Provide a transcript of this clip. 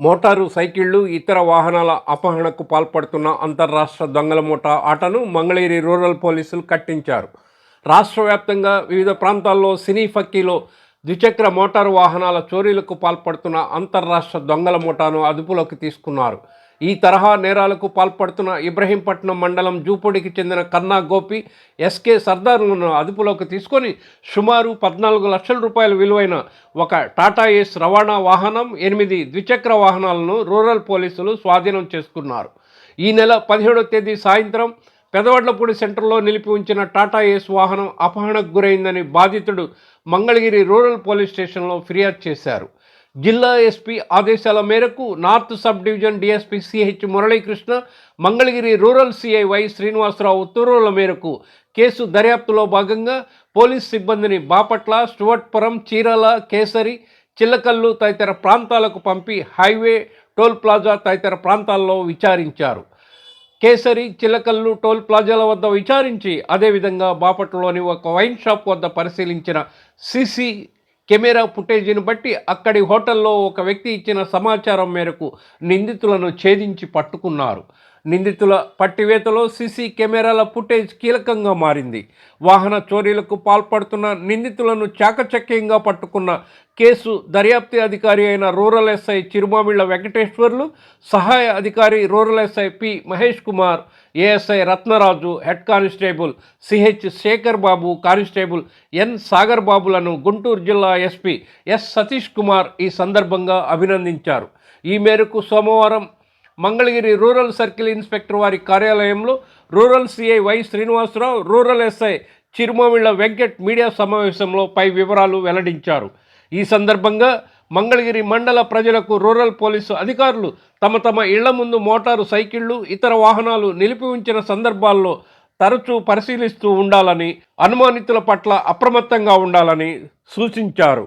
Motor సైకిళ్ళు ఇతర వాహనాల అపహరణకు పాల్పడుతున్న అంతర్రాష్ట్ర దొంగల ముఠా ఆటను మంగళగిరి రూరల్ పోలీసులు కట్టించారు. రాష్ట్ర వ్యాప్తంగా వివిధ ప్రాంతాల్లో సినీ ఫక్కీలో ద్విచక్ర మోటారు వాహనాల చోరీలకు పాల్పడుతున్న అంతర్రాష్ట్ర దొంగల ముఠాను అదుపులోకి తీసుకున్నారు. ఈ తరహా నేరాలకు పాల్పడుతున్న ఇబ్రహీంపట్నం మండలం జూపూడికి చెందిన కన్నా గోపి ఎస్కే సర్దార్ను అదుపులోకి తీసుకొని సుమారు పద్నాలుగు లక్షల రూపాయల విలువైన ఒక టాటా ఏస్ రవాణా వాహనం ఎనిమిది ద్విచక్ర వాహనాలను రూరల్ పోలీసులు స్వాధీనం చేసుకున్నారు. ఈ నెల పదిహేడవ తేదీ సాయంత్రం పెదవడ్లపూడి సెంటర్లో నిలిపి ఉంచిన టాటా ఏస్ వాహనం అపహరణకు గురైందని బాధితుడు మంగళగిరి రూరల్ పోలీస్ స్టేషన్లో ఫిర్యాదు చేశారు. జిల్లా ఎస్పీ ఆదేశాల మేరకు north subdivision DSP CH Muralikrishna Mangalagiri rural CI Y Srinivasarao ఉత్తర్వుల మేరకు కేసు దర్యాప్తులో భాగంగా పోలీస్ సిబ్బందిని బాపట్ల స్టువర్ట్పురం చీరాల కేసరి చిల్లకల్లు తదితర ప్రాంతాలకు పంపి హైవే టోల్ ప్లాజా తదితర ప్రాంతాల్లో విచారించారు. కేసరి చిలకల్లు టోల్ ప్లాజాల వద్ద విచారించి అదేవిధంగా బాపట్లలోని ఒక వైన్ షాప్ వద్ద పరిశీలించిన సీసీ కెమెరా ఫుటేజీని బట్టి అక్కడి హోటల్లో ఒక వ్యక్తి ఇచ్చిన సమాచారం మేరకు నిందితులను ఛేదించి పట్టుకున్నారు. నిందితుల పట్టివేతలో సీసీ కెమెరాల ఫుటేజ్ కీలకంగా మారింది. వాహన చోరీలకు పాల్పడుతున్న నిందితులను చాకచక్యంగా పట్టుకున్న కేసు దర్యాప్తు అధికారి అయిన రూరల్ ఎస్ఐ చిరుమామిళ్ళ వెంకటేశ్వర్లు సహాయ అధికారి rural SI P Mahesh Kumar ASI Ratnaraju head constable CH Sekhar Babu constable N Sagar బాబులను Guntur జిల్లా ఎస్పీ ఎస్ సతీష్ కుమార్ ఈ సందర్భంగా అభినందించారు. ఈ మేరకు సోమవారం మంగళగిరి రూరల్ సర్కిల్ ఇన్స్పెక్టర్ వారి కార్యాలయంలో rural CI Y Srinivasarao rural SI Chirumamilla Venkat media సమావేశంలో పై వివరాలు వెల్లడించారు. ఈ సందర్భంగా మంగళగిరి మండల ప్రజలకు రూరల్ పోలీసు అధికారులు తమ తమ ఇళ్ళ ముందు మోటారు సైకిళ్ళు ఇతర వాహనాలు నిలిపి ఉంచిన సందర్భాల్లో తరచూ పరిశీలిస్తూ ఉండాలని అనుమానితుల పట్ల అప్రమత్తంగా ఉండాలని సూచించారు.